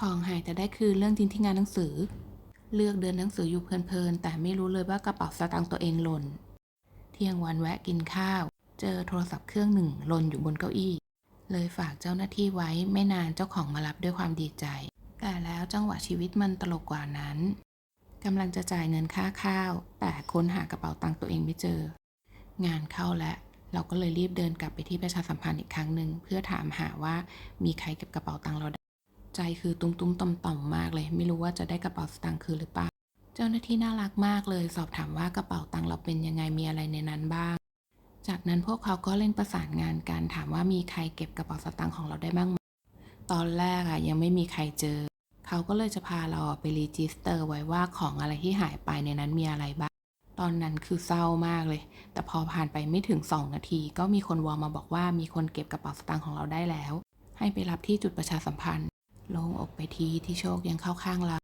ของหายแต่ได้คือเรื่องจริงที่งานหนังสือ เลือกเดินหนังสืออยู่เพลินๆแต่ไม่รู้เลยว่ากระเป๋าสตางค์ตัวเองหล่น เที่ยงวันแวะกินข้าว เจอโทรศัพท์เครื่องหนึ่งหล่นอยู่บนเก้าอี้ เลยฝากเจ้าหน้าที่ไว้ไม่นานเจ้าของมารับด้วยความดีใจ แต่แล้วจังหวะชีวิตมันตลกกว่านั้นกำลังจะจ่ายเงินค่าข้าว แต่ค้นหากระเป๋าตังค์ตัวเองไม่เจอ งานเข้าแล้วเราก็เลยรีบเดินกลับไปที่ประชาสัมพันธ์อีกครั้งหนึ่งเพื่อถามหาว่ามีใครเก็บกระเป๋าตังค์เราได้ ใจคือตุ้มตุ้มต่อมต่อมๆมากเลย ไม่รู้ว่าจะได้กระเป๋าสตางค์คืนหรือเปล่า เจ้าหน้าที่น่ารักมากเลย สอบถามว่ากระเป๋าตังค์เราเป็นยังไงมีอะไรในนั้นบ้าง จากนั้นพวกเขาก็เล่นประสานงานกันถามว่ามีใครเก็บกระเป๋าสตางค์ของเราได้บ้างไหมตอนแรกอะยังไม่มีใครเจอ เขาก็เลยจะพาเราไปรีจิสเตอร์ไว้ว่าของอะไรที่หายไปในนั้นมีอะไรบ้างตอนนั้นคือเศร้ามากเลย แต่พอผ่านไปไม่ถึง 2 นาที ก็มีคนวอลมาบอกว่ามีคนเก็บกระเป๋าสตางค์ของเราได้แล้ว ให้ไปรับที่จุดประชาสัมพันธ์ โล่งอกไปทีที่โชคยังเข้าข้างเรา